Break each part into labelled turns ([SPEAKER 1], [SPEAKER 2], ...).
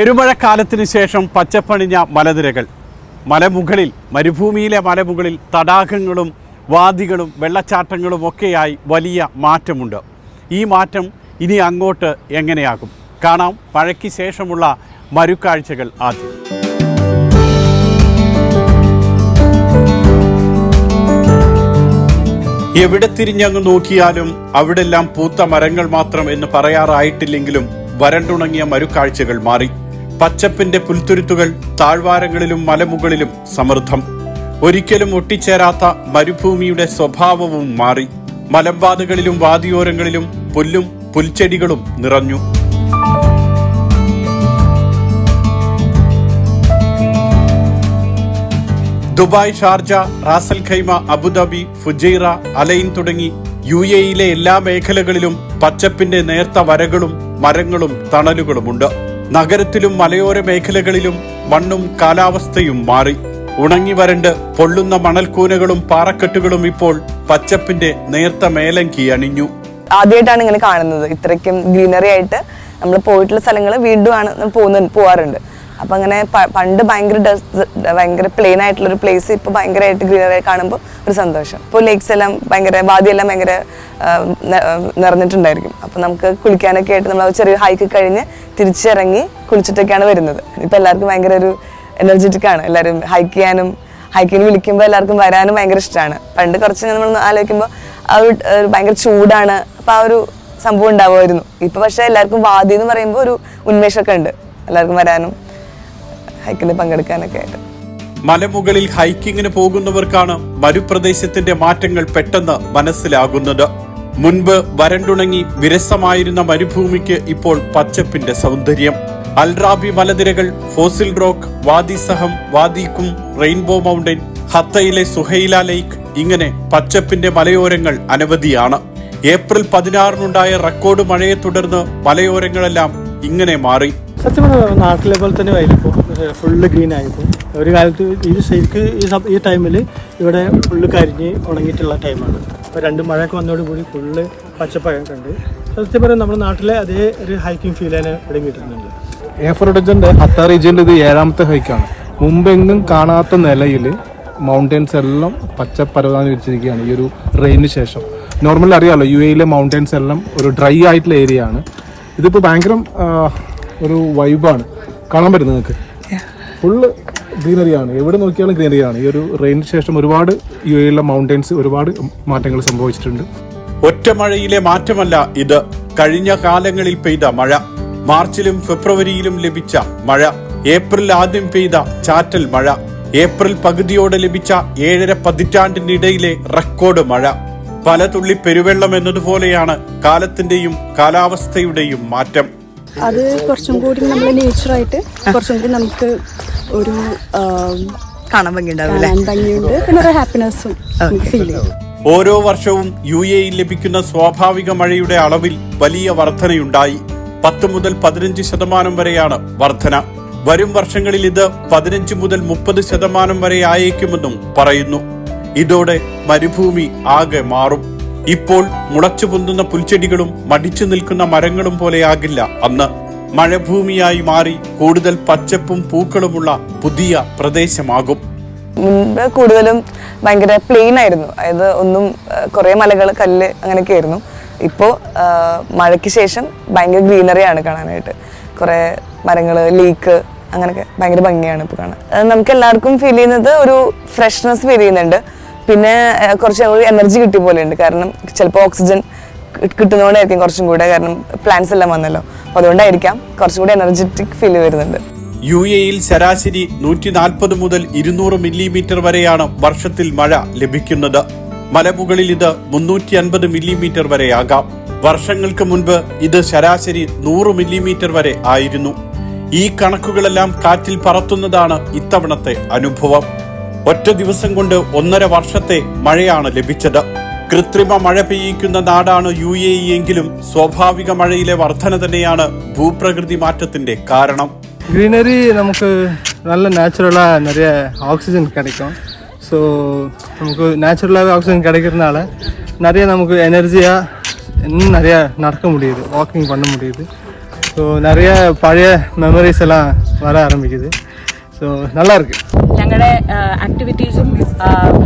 [SPEAKER 1] പെരുമഴക്കാലത്തിന് ശേഷം പച്ചപ്പണിഞ്ഞ മലനിരകൾ. മലമുകളിൽ മരുഭൂമിയിലെ മലമുകളിൽ തടാകങ്ങളും വാദികളും വെള്ളച്ചാട്ടങ്ങളും ഒക്കെയായി വലിയ മാറ്റമുണ്ട്. ഈ മാറ്റം ഇനി അങ്ങോട്ട് എങ്ങനെയാകും? കാണാം മഴയ്ക്ക് ശേഷമുള്ള മരുക്കാഴ്ചകൾ ആദ്യം. എവിടെ തിരിഞ്ഞങ്ങ് നോക്കിയാലും അവിടെല്ലാം പൂത്ത മരങ്ങൾ മാത്രം എന്ന് പറയാറായിട്ടില്ലെങ്കിലും വരണ്ടുണങ്ങിയ മരുക്കാഴ്ചകൾ മാറി. പച്ചപ്പിന്റെ പുൽത്തുരുത്തുകൾ താഴ്വാരങ്ങളിലും മലമുകളിലും സമൃദ്ധം. ഒരിക്കലും ഒട്ടിച്ചേരാത്ത മരുഭൂമിയുടെ സ്വഭാവവും മാറി. മലമ്പാതകളിലും വാദിയോരങ്ങളിലും പുല്ലും പുൽച്ചെടികളും നിറഞ്ഞു. Dubai Sharjah Ras al Khaimah Abu Dhabi Fujairah Al Ain തുടങ്ങി യു എയിലെ എല്ലാ മേഖലകളിലും പച്ചപ്പിന്റെ നേർത്ത വരകളും മരങ്ങളും തണലുകളുമുണ്ട്. നഗരത്തിലും മലയോര മേഖലകളിലും മണ്ണും കാലാവസ്ഥയും മാറി. ഉണങ്ങി വരണ്ട് പൊള്ളുന്ന മണൽക്കൂനകളും പാറക്കെട്ടുകളും ഇപ്പോൾ പച്ചപ്പിന്റെ നേർത്ത മേലങ്കി അണിഞ്ഞു.
[SPEAKER 2] ആദ്യമായിട്ടാണ് ഇങ്ങനെ കാണുന്നത്. ഇത്രയ്ക്കും ഗ്രീനറി ആയിട്ട് നമ്മൾ പോയിട്ടുള്ള സ്ഥലങ്ങൾ വീണ്ടും ആണ് പോവാറുണ്ട്. അപ്പൊ അങ്ങനെ പണ്ട് ഭയങ്കര ഭയങ്കര പ്ലെയിൻ ആയിട്ടുള്ള ഒരു പ്ലേസ് ഇപ്പൊ ഭയങ്കരമായിട്ട് ഗ്രീനറി കാണുമ്പോൾ ഒരു സന്തോഷം. ഇപ്പോൾ ലേക്സ് എല്ലാം ഭയങ്കര വാദിയെല്ലാം ഭയങ്കര നിറഞ്ഞിട്ടുണ്ടായിരിക്കും. അപ്പൊ നമുക്ക് കുളിക്കാനൊക്കെ ആയിട്ട് നമ്മൾ ചെറിയ ഹൈക്ക് കഴിഞ്ഞ് തിരിച്ചിറങ്ങി കുളിച്ചിട്ടൊക്കെയാണ് വരുന്നത്. ഇപ്പൊ എല്ലാവർക്കും ഭയങ്കര ഒരു എനർജറ്റിക് ആണ്. എല്ലാവരും ഹൈക്ക് ചെയ്യാനും ഹൈക്കിന് വിളിക്കുമ്പോൾ എല്ലാവർക്കും വരാനും ഭയങ്കര ഇഷ്ടമാണ് പണ്ട് കുറച്ച് നമ്മൾ ആലോചിക്കുമ്പോൾ ആ ഒരു ഭയങ്കര ചൂടാണ്. അപ്പൊ ആ ഒരു സംഭവം ഉണ്ടാവുമായിരുന്നു. ഇപ്പൊ പക്ഷേ എല്ലാവർക്കും വാദി എന്ന് പറയുമ്പോൾ ഒരു ഉന്മേഷമൊക്കെ ഉണ്ട്. എല്ലാവർക്കും വരാനും ഹൈക്കിന് പങ്കെടുക്കാനൊക്കെ ആയിട്ട്.
[SPEAKER 1] മലമുകളിൽ ഹൈക്കിങ്ങിന് പോകുന്നവർക്കാണ് മരുപ്രദേശത്തിന്റെ മാറ്റങ്ങൾ പെട്ടെന്ന് മനസ്സിലാകുന്നത്. മുൻപ് വരണ്ടുണങ്ങി വിരസമായിരുന്ന മരുഭൂമിക്ക് ഇപ്പോൾ പച്ചപ്പിന്റെ സൗന്ദര്യം. അൽറാബി മലനിരകൾ ഫോസിൽ റോക്ക് വാദി സഹം വാദിക്കും റെയിൻബോ മൗണ്ടൻ ഹത്തയിലെ സുഹൈല ലേക്ക് ഇങ്ങനെ പച്ചപ്പിന്റെ മലയോരങ്ങൾ അനവധിയാണ്. ഏപ്രിൽ പതിനാറിനുണ്ടായ റെക്കോർഡ് മഴയെ തുടർന്ന് മലയോരങ്ങളെല്ലാം ഇങ്ങനെ മാറി.
[SPEAKER 3] സത്യം പറഞ്ഞാൽ നാട്ടിലെ പോലെ തന്നെ ആയിരിക്കും ഫുള്ള് ഗ്രീൻ ആയിരിക്കും ഒരു കാലത്ത് ഈ ശരിക്ക് ഈ ഈ ടൈമിൽ ഇവിടെ ഫുള്ള് കരിഞ്ഞ് ഉണങ്ങിയിട്ടുള്ള ടൈമാണ് അപ്പോൾ രണ്ട് മഴയൊക്കെ വന്നതോടുകൂടി ഫുള്ള് പച്ചപ്പായൊക്കെ ഉണ്ട്. സത്യം പറഞ്ഞാൽ നമ്മുടെ നാട്ടിലെ അതേ ഒരു ഹൈക്കിംഗ് ഫീൽ തന്നെ ഇവിടെ കിട്ടുന്നുണ്ട്.
[SPEAKER 4] ഏഫറോഡജന്റെ ഹത്ത റീജിയനിൽ ഇത് ഏഴാമത്തെ ഹൈക്കാണ് മുമ്പെങ്ങും കാണാത്ത നിലയിൽ മൗണ്ടൻസ് എല്ലാം പച്ചപ്പരവാന്ന് വിരിച്ചിരിക്കുകയാണ് ഈ ഒരു റെയിന് ശേഷം. നോർമലി അറിയാമല്ലോ യു എയിലെ മൗണ്ടൻസ് എല്ലാം ഒരു ഡ്രൈ ആയിട്ടുള്ള ഏരിയ ആണ്. ഇതിപ്പോൾ ഭയങ്കര ഒരു വൈബാണ് കാണാൻ പറ്റും നിങ്ങൾക്ക്? ഫുള്ള് ഗ്രീനറിയാണ് എവിടെ നോക്കിയാലും ഗ്രീനറിയാണ് ഈ ഒരു റെയിന് ശേഷം ഒരുപാട് യു എയിലെ മൗണ്ടൻസ് ഒരുപാട് മാറ്റങ്ങൾ സംഭവിച്ചിട്ടുണ്ട്.
[SPEAKER 1] ഒറ്റ മഴയിലെ മാറ്റമല്ല ഇത്. കഴിഞ്ഞ കാലങ്ങളിൽ പെയ്ത മഴ. മാർച്ചിലും ഫെബ്രുവരിയിലും ലഭിച്ച മഴ. ഏപ്രിൽ ആദ്യം പെയ്ത ചാറ്റൽ മഴ. ഏപ്രിൽ പകുതിയോടെ ലഭിച്ച ഏഴര പതിറ്റാണ്ടിനിടയിലെ റെക്കോർഡ് മഴ. പല തുള്ളി പെരുവെള്ളം എന്നതുപോലെയാണ് കാലത്തിന്റെയും കാലാവസ്ഥയുടെയും മാറ്റം.
[SPEAKER 5] അത് കുറച്ചും കൂടി നമ്മൾ നേച്ചറായിട്ട് കുറച്ചും കൂടി നമുക്ക് ഒരു
[SPEAKER 2] കാണാൻ
[SPEAKER 5] ഭംഗിയുണ്ട്. പിന്നെ ഒരു ഹാപ്പിനെസ്സും ഫീൽ ചെയ്യും.
[SPEAKER 1] ഓരോ വർഷവും യു എയിൽ ലഭിക്കുന്ന സ്വാഭാവിക മഴയുടെ അളവിൽ വലിയ വർധനയുണ്ടായി. പത്ത് മുതൽ പതിനഞ്ച് ശതമാനം വരെയാണ് വർധന. വരും വർഷങ്ങളിൽ ഇത് പതിനഞ്ച് മുതൽ മുപ്പത് ശതമാനം വരെ ആയേക്കുമെന്നും പറയുന്നു. ഇതോടെ മരുഭൂമി ആകെ മാറും. ഇപ്പോൾ മുളച്ചു പൊന്തുന്ന പുൽച്ചെടികളും മടിച്ചു നിൽക്കുന്ന മരങ്ങളും പോലെയാകില്ല. അന്ന് മഴഭൂമിയായി മാറി കൂടുതൽ പച്ചപ്പും പൂക്കളുമുള്ള പുതിയ പ്രദേശമാകും.
[SPEAKER 2] മുൻപ് കൂടുതലും ഭയങ്കര പ്ലെയിൻ ആയിരുന്നു. അതായത് ഒന്നും കുറെ മലകൾ കല്ല് അങ്ങനെയൊക്കെ ആയിരുന്നു ഇപ്പോൾ മഴയ്ക്ക് ശേഷം ഭയങ്കര ഗ്രീനറി ആണ് കാണാനായിട്ട്. കുറെ മരങ്ങൾ ലീക്ക് അങ്ങനെയൊക്കെ ഭയങ്കര ഭംഗിയാണ് ഇപ്പോൾ കാണാൻ. നമുക്ക് എല്ലാവർക്കും ഫീൽ ചെയ്യുന്നത് ഒരു ഫ്രഷ്നെസ് ഫീൽ ചെയ്യുന്നുണ്ട്. പിന്നെ കുറച്ചും കൂടി എനർജി കിട്ടിയ പോലെയുണ്ട്. കാരണം ചിലപ്പോൾ ഓക്സിജൻ കിട്ടുന്നതുകൊണ്ടായിരിക്കും കുറച്ചും കൂടെ. കാരണം പ്ലാന്റ്സ് എല്ലാം വന്നല്ലോ. അപ്പോൾ അതുകൊണ്ടായിരിക്കാം കുറച്ചും കൂടി എനർജറ്റിക് ഫീൽ വരുന്നുണ്ട്
[SPEAKER 1] യു എയിൽ ശരാശരി നൂറ്റി നാൽപ്പത് മുതൽ ഇരുന്നൂറ് മില്ലിമീറ്റർ വരെയാണ് വർഷത്തിൽ മഴ ലഭിക്കുന്നത്. മലമുകളിൽ ഇത് മുന്നൂറ്റി അൻപത് മില്ലിമീറ്റർ വരെയാകാം. വർഷങ്ങൾക്ക് മുൻപ് ഇത് ശരാശരി നൂറ് മില്ലിമീറ്റർ വരെ ആയിരുന്നു. ഈ കണക്കുകളെല്ലാം കാറ്റിൽ പറത്തുന്നതാണ് ഇത്തവണത്തെ അനുഭവം. ഒറ്റ ദിവസം കൊണ്ട് ഒന്നര വർഷത്തെ മഴയാണ് ലഭിച്ചത് കൃത്രിമ മഴ പെയ്യിക്കുന്ന നാടാണ് യു എ ഇ എങ്കിലും സ്വാഭാവിക മഴയിലെ വർധന തന്നെയാണ് ഭൂപ്രകൃതി മാറ്റത്തിന്റെ കാരണം
[SPEAKER 4] க்ரீனரி நமக்கு நல்ல நேச்சுரலாக நிறைய ஆக்சிஜன் கிடைக்கும் ஸோ நமக்கு நேச்சுரலாகவே ஆக்சிஜன் கிடைக்கிறதுனால நிறைய நமக்கு எனர்ஜியாக இன்னும் நிறைய நடக்க முடியுது வாக்கிங் பண்ண முடியுது
[SPEAKER 3] ஸோ நிறைய பழைய மெமரிஸ் எல்லாம் வர ஆரம்பிக்குது ஸோ நல்லா இருக்கு
[SPEAKER 6] ഞങ്ങളുടെ ആക്ടിവിറ്റീസും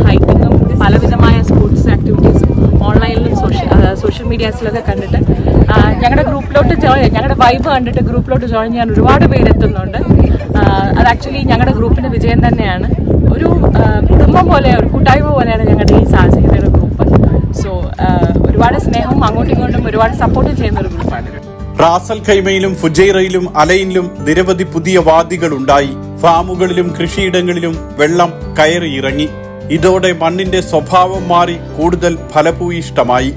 [SPEAKER 6] ഹൈക്കിങ്ങും പലവിധമായ സ്പോർട്സ് ആക്ടിവിറ്റീസും ഓൺലൈനിലും സോഷ്യൽ സോഷ്യൽ മീഡിയാസിലൊക്കെ കണ്ടിട്ട് ആ, ഞങ്ങളുടെ ഗ്രൂപ്പിലോട്ട് ജോയിൻ ഞങ്ങളുടെ വൈബ് കണ്ടിട്ട് ഗ്രൂപ്പിലോട്ട് ജോയിൻ ചെയ്യാൻ ഒരുപാട് പേര് എത്തുന്നുണ്ട് ആ, അത് ആക്ച്വലി ഞങ്ങളുടെ ഗ്രൂപ്പിൻ്റെ വിജയം തന്നെയാണ് ഒരു ആ, കുടുംബം പോലെ ഒരു കൂട്ടായ്മ പോലെയാണ് ഞങ്ങളുടെ ഈ സാഹസികതയുടെ ഗ്രൂപ്പ് സോ ഒരുപാട് സ്നേഹവും അങ്ങോട്ടും ഇങ്ങോട്ടും ഒരുപാട് സപ്പോർട്ട് ചെയ്യുന്ന ഒരു ഗ്രൂപ്പാണ്
[SPEAKER 1] റാസൽ ഖൈമയിലും ഫുജൈറയിലും അലൈനിലും നിരവധി പുതിയ വാദികൾ ഉണ്ടായി ഫാമുകളിലും കൃഷിയിടങ്ങളിലും വെള്ളം കയറിയിറങ്ങി. ഇതോടെ മണ്ണിന്റെ സ്വഭാവം മാറി കൂടുതൽ ഫലഭൂയിഷ്ടമായി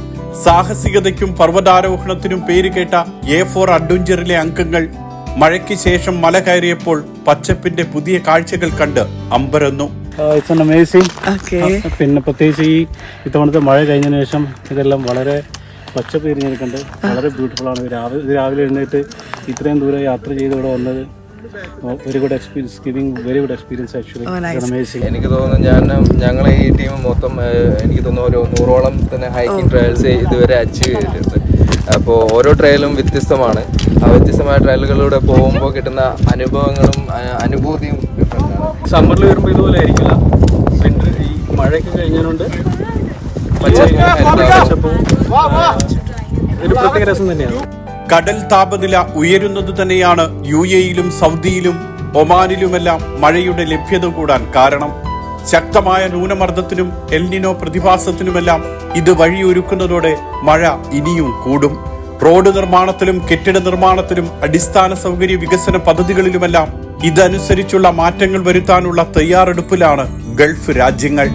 [SPEAKER 1] സാഹസികതയ്ക്കും പർവതാരോഹണത്തിനും പേരുകേട്ട എ ഫോർ അഡ്വഞ്ചറിലെ അംഗങ്ങൾ മഴയ്ക്ക് ശേഷം മല കയറിയപ്പോൾ പച്ചപ്പിന്റെ പുതിയ കാഴ്ചകൾ കണ്ട് അമ്പരന്നു.
[SPEAKER 3] പിന്നെ പ്രത്യേകിച്ച് ഈ ഇത്തവണത്തെ മഴ കഴിഞ്ഞതിന് ശേഷം ഇതെല്ലാം വളരെ പച്ചപ്പ് തിരിഞ്ഞെടുക്കുന്നുണ്ട് വളരെ ബ്യൂട്ടിഫുൾ ആണ്. രാവിലെ രാവിലെ എഴുന്നേറ്റ് ഇത്രയും ദൂരം യാത്ര ചെയ്ത് ഇവിടെ വന്നത് very good experience giving very good experience actually amazing
[SPEAKER 7] എനിക്ക് തോന്നുന്നു ഞാൻ ഞങ്ങളെ ഈ ടീം മൊത്തം എനിക്ക് തോന്നുന്നു ഒരു നൂറോളം തന്നെ ഹൈക്കിംഗ് ട്രയൽസ് ഇതുവരെ അച്ചീവ് ചെയ്തിട്ടുണ്ട്. അപ്പോൾ ഓരോ ട്രയലും വ്യത്യസ്തമാണ്. ആ വ്യത്യസ്തമായ ട്രയലുകളിലൂടെ പോകുമ്പോൾ കിട്ടുന്ന അനുഭവങ്ങളും അനുഭൂതിയും
[SPEAKER 3] സമ്മറിൽ വരുമ്പോൾ ഇതുപോലെ ആയിരിക്കില്ല. വിന്റർ ഈ മഴയൊക്കെ കഴിഞ്ഞതുകൊണ്ട് പച്ചപ്പും ഒരു പ്രത്യേക രസം തന്നെയാണ്.
[SPEAKER 1] കടൽ താപനില ഉയരുന്നത് തന്നെയാണ് യു എയിലും സൗദിയിലും ഒമാനിലുമെല്ലാം മഴയുടെ ലഭ്യത കൂടാൻ കാരണം. ശക്തമായ ന്യൂനമർദ്ദത്തിനും എൽനിനോ പ്രതിഭാസത്തിനുമെല്ലാം ഇത് വഴിയൊരുക്കുന്നതോടെ മഴ ഇനിയും കൂടും. റോഡ് നിർമ്മാണത്തിലും കെട്ടിട നിർമ്മാണത്തിലും അടിസ്ഥാന സൗകര്യ വികസന പദ്ധതികളിലുമെല്ലാം ഇതനുസരിച്ചുള്ള മാറ്റങ്ങൾ വരുത്താനുള്ള തയ്യാറെടുപ്പിലാണ് ഗൾഫ് രാജ്യങ്ങൾ.